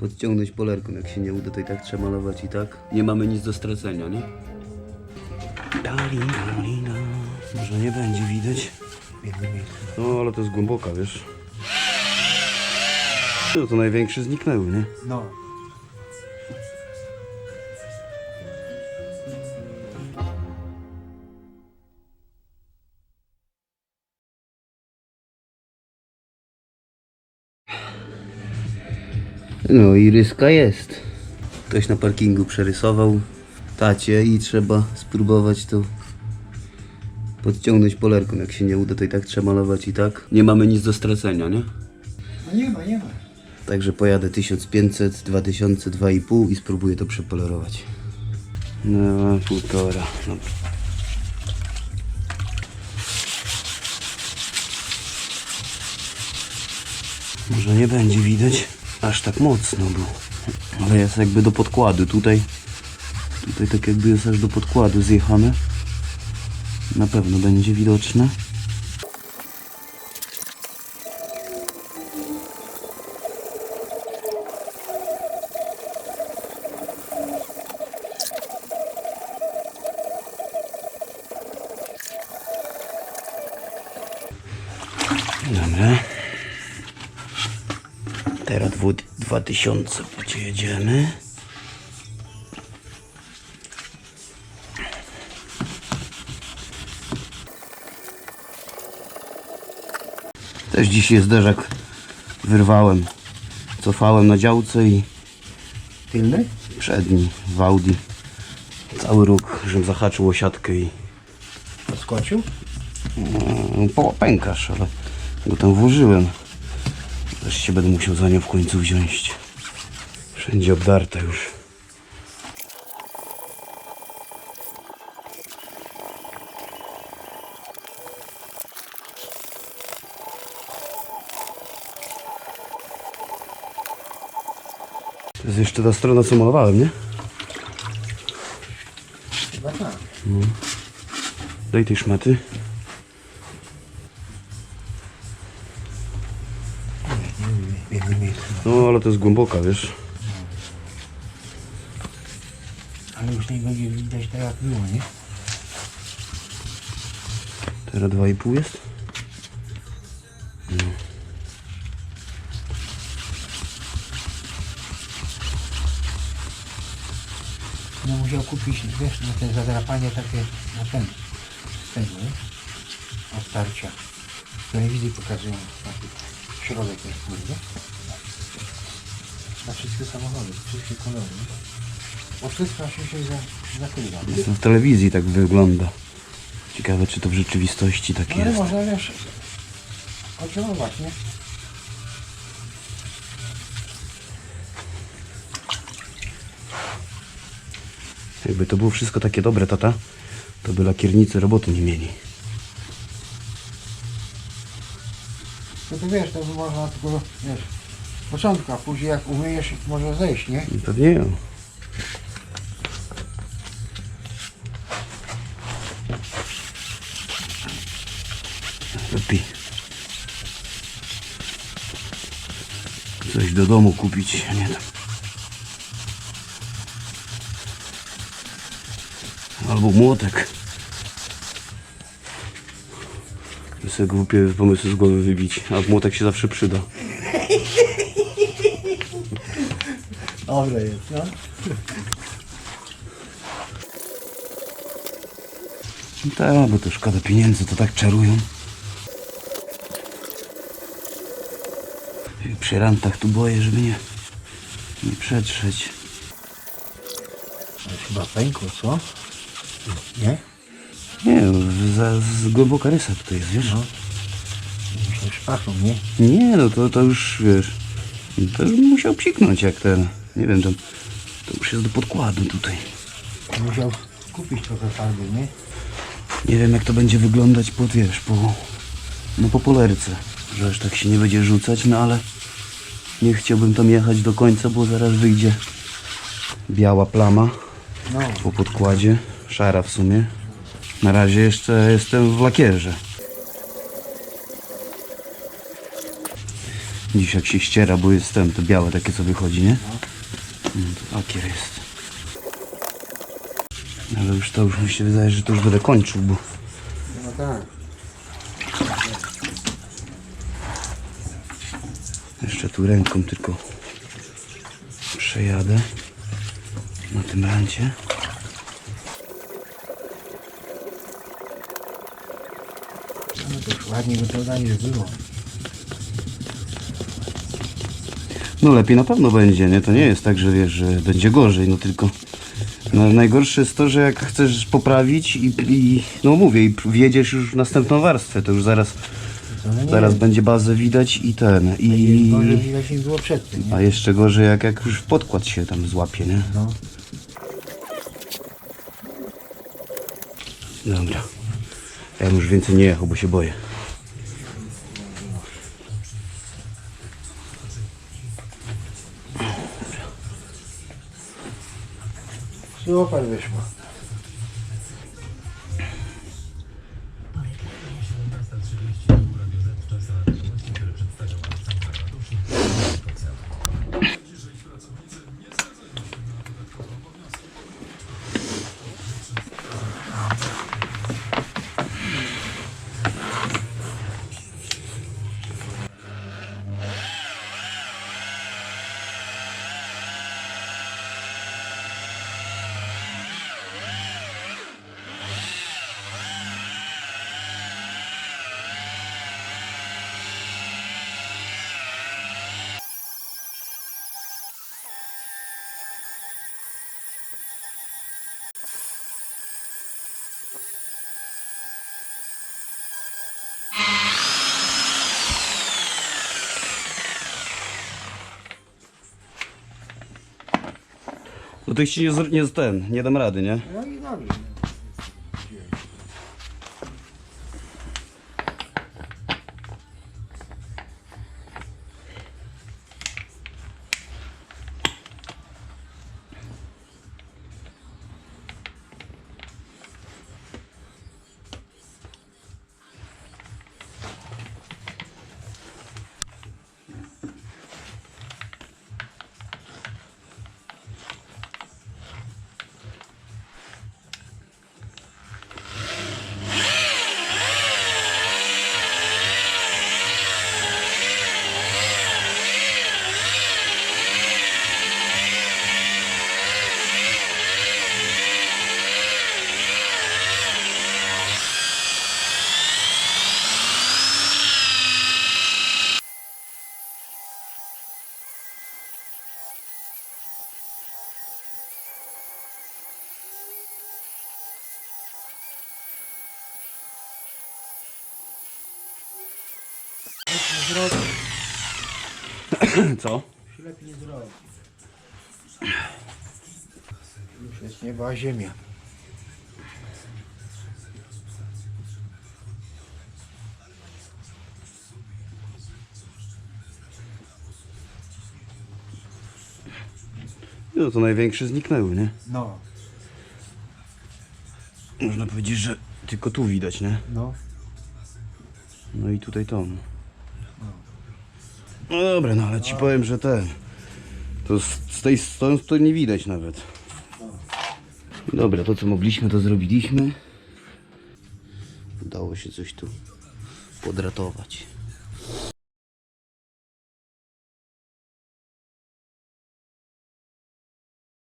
podciągnąć polerką. Jak się nie uda, to i tak trzeba malować i tak. Nie mamy nic do stracenia, nie? Dalina, dalina. Może nie będzie widać. No, ale to jest głęboka, wiesz. No to największe zniknęły, nie? No. No i ryska jest. Ktoś na parkingu przerysował tacie i trzeba spróbować to podciągnąć polerką. Jak się nie uda, to i tak trzeba malować i tak. Nie mamy nic do stracenia, nie? No nie ma, nie ma. Także pojadę 1500, 2000, 2,5 i spróbuję to przepolerować. No, półtora. Dobra. Może nie będzie widać aż tak mocno, bo ale jest jakby do podkładu. Tutaj, tutaj tak jakby jest aż do podkładu zjechane. Na pewno będzie widoczne. Dobra. Teraz dwu, 2000 jedziemy. Też dzisiaj zderzak wyrwałem. Cofałem na działce i Tylny? przedni w Audi. Cały róg, żebym zahaczył o siatkę i Podskoczył? Mm, po pękasz, ale go tam włożyłem. Wreszcie będę musiał za nią w końcu wziąć. Wszędzie obdarte już. To jest jeszcze ta strona, co malowałem, nie? Chyba tak. Daj tej szmaty. Ale to jest głęboka, wiesz? Ale już nie będzie widać tak jak było, nie? Teraz 2,5 jest? No musiał kupić, wiesz, na te zadrapanie takie, na ten, tego, nie? Odtarcia. W telewizji pokazują taki środek jest, kurde. Na wszystkie samochody, wszystkie kolory? Bo wszystko się się za, zakrywa, nie? To w telewizji tak wygląda. Ciekawe, czy to w rzeczywistości tak No ale jest. można, wiesz, oddziaływać, nie? Jakby to było wszystko takie dobre, tata, to by lakiernicy roboty nie mieli. No to wiesz, to można tylko, wiesz, początku, a później jak umyjesz, może zejść, nie? Pewnie ja. Lepiej. Coś do domu kupić, nie tam. Albo młotek. Żeby sobie głupie pomysły z głowy wybić, a młotek się zawsze przyda. Dobre jest, no. Tak, bo to szkoda pieniędzy, to tak czarują. I Przy rantach tu boję, żeby nie, nie przetrzeć. Jest chyba pękło, co? Nie? Nie, za, z głęboka rysa tutaj jest, wiesz? No. Myślę, szpachą, nie? Nie, no to, to już, wiesz, to już musiał psiknąć jak ten, nie wiem, tam, to już jest do podkładu tutaj. Musiał kupić trochę farby, nie? Nie wiem jak to będzie wyglądać po, wiesz, po, no po polerce, że aż tak się nie będzie rzucać, no ale nie chciałbym tam jechać do końca, bo zaraz wyjdzie biała plama No. po podkładzie, szara w sumie. Na razie jeszcze jestem w lakierze. Dziś jak się ściera, bo jest ten, to białe takie co wychodzi, nie? No lakier jest. Ale już to już mi się wydaje, że to już będę kończył, bo No tak. jeszcze tu ręką tylko przejadę na tym rancie. No to już ładnie gotowa niż było. No lepiej na pewno będzie, nie? To nie jest tak, że wiesz, że będzie gorzej, no tylko no, najgorsze jest to, że jak chcesz poprawić i, i no mówię, i wjedziesz już w następną warstwę, to już zaraz, To no nie zaraz wiem. będzie bazę widać i ten, I... i... Może widać niż było przedtem, nie? A jeszcze gorzej jak, jak już podkład się tam złapie, nie? No. Dobra. Ja już więcej nie jechał, bo się boję. Super wyszło. No to jeśli nie, z- nie ten, nie dam rady, nie? No i dobrze. Nie zrobi. Co? Lepiej nie zrobi. Już jest niebo, a ziemia. No to największe zniknęły, nie? No, Można powiedzieć, że tylko tu widać, nie? no. No i tutaj to. No dobra, no ale ci powiem, że ten. To z, z tej strony to nie widać nawet. Dobra, to co mogliśmy, to zrobiliśmy. Udało się coś tu podratować.